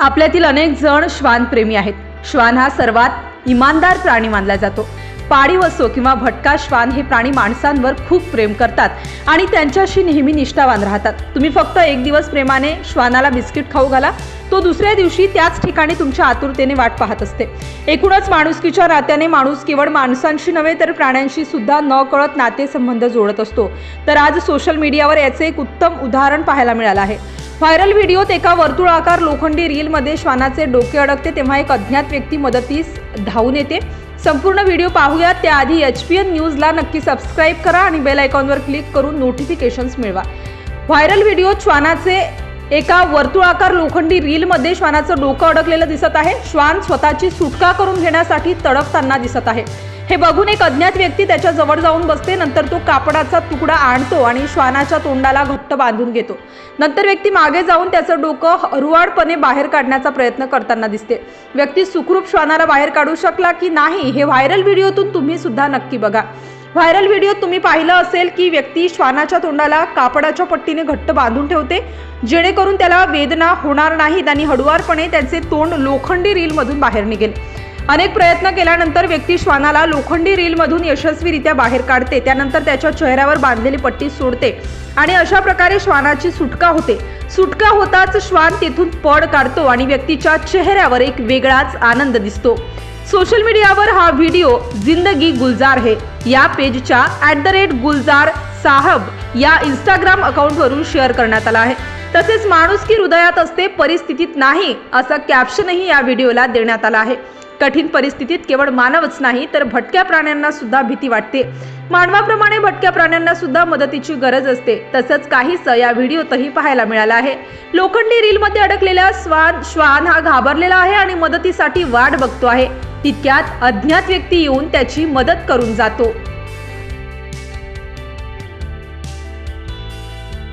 आपल्यातील अनेक जण श्वानप्रेमी आहेत. श्वान हा सर्वात इमानदार प्राणी मानला जातो. पाळीव असो किंवा भटका श्वान हे प्राणी माणसांवर खूप प्रेम करतात आणि त्यांच्याशी नेहमी निष्ठावान राहतात. तुम्ही फक्त एक दिवस प्रेमाने श्वानाला बिस्किट खाऊ घाला. तो दुसऱ्या दिवशी त्याच ठिकाणी तुमच्या आतुरतेने वाट पाहत असते. एकूणच माणुसकीच्या नात्याने माणूस केवळ माणसांशी नव्हे तर प्राण्यांशी सुद्धा न कळत नातेसंबंध जोडत असतो. तर आज सोशल मीडियावर याचे एक उत्तम उदाहरण पाहायला मिळालं आहे. व्हायरल व्हिडिओत एका वर्तुळाकार लोखंडी रीलमध्ये श्वानाचे डोके अडकते तेव्हा एक अज्ञात व्यक्ती मदतीस धावून येते. संपूर्ण व्हिडिओ पाहूयात त्याआधी एच पी एन न्यूजला नक्की सबस्क्राईब करा आणि बेल आयकॉनवर क्लिक करून नोटिफिकेशन्स मिळवा. व्हायरल व्हिडिओत श्वानाचे एका वर्तुळाकार लोखंडी रीलमध्ये श्वानाचं डोकं अडकलेलं दिसत आहे. श्वान स्वतःची सुटका करून घेण्यासाठी तडकताना दिसत आहे. हे बघून एक अज्ञात व्यक्ती त्याच्याजवळ जाऊन बसते. नंतर तो कापडाचा तुकडा आणतो आणि श्वानाच्या तोंडाला घट्ट बांधून घेतो. नंतर व्यक्ती मागे जाऊन त्याचं डोकं हरुवाडपणे बाहेर काढण्याचा प्रयत्न करताना दिसते. व्यक्ती सुखरूप श्वानाला बाहेर काढू शकला की नाही हे व्हायरल व्हिडिओतून तुम्ही सुद्धा नक्की बघा. व्हायरल व्हिडिओत तुम्ही पाहिलं असेल की व्यक्ती श्वानाच्या तोंडाला कापडाच्या पट्टीने घट्ट बांधून ठेवते जेणेकरून त्याला वेदना होणार नाहीत आणि हळुवारपणे त्याचे तोंड लोखंडी रीलमधून बाहेर निघेल. अनेक प्रयत्न केल्यानंतर व्यक्ती श्वानाला लोखंडी रीलमधून यशस्वीरित्या बाहेर काढते. त्यानंतर त्याच्या चेहऱ्यावर बांधलेली पट्टी सोडते आणि अशा प्रकारे श्वानाची सुटका होते. सुटका होताच श्वान तेथून पड काढतो आणि व्यक्तीच्या चेहऱ्यावर एक वेगळाच आनंद दिसतो. सोशल मीडियावर हा व्हिडिओ जिंदगी गुलजार है. या पेजच्या at the rate Gulzar Sahab या इंस्टाग्राम अकाउंटवरून शेअर करण्यात आला आहे. तसेच माणूस की हृदयात असते परिस्थितीत नाही असं कॅप्शनही या व्हिडिओला देण्यात आलं आहे. कठीण परिस्थितीत केवळ मानवच नाही तर भटक्या प्राण्यांना सुद्धा भीती वाटते. मानवाप्रमाणे भटक्या प्राण्यांना सुद्धा मदतीची गरज असते. तसंच काहीच या व्हिडिओतही पाहायला मिळालं आहे. लोखंडी रीलमध्ये अडकलेला स्वान श्वान हा घाबरलेला आहे आणि मदतीसाठी वाट बघतो आहे. तितक्यात अज्ञात व्यक्ती येऊन त्याची मदत करून जातो.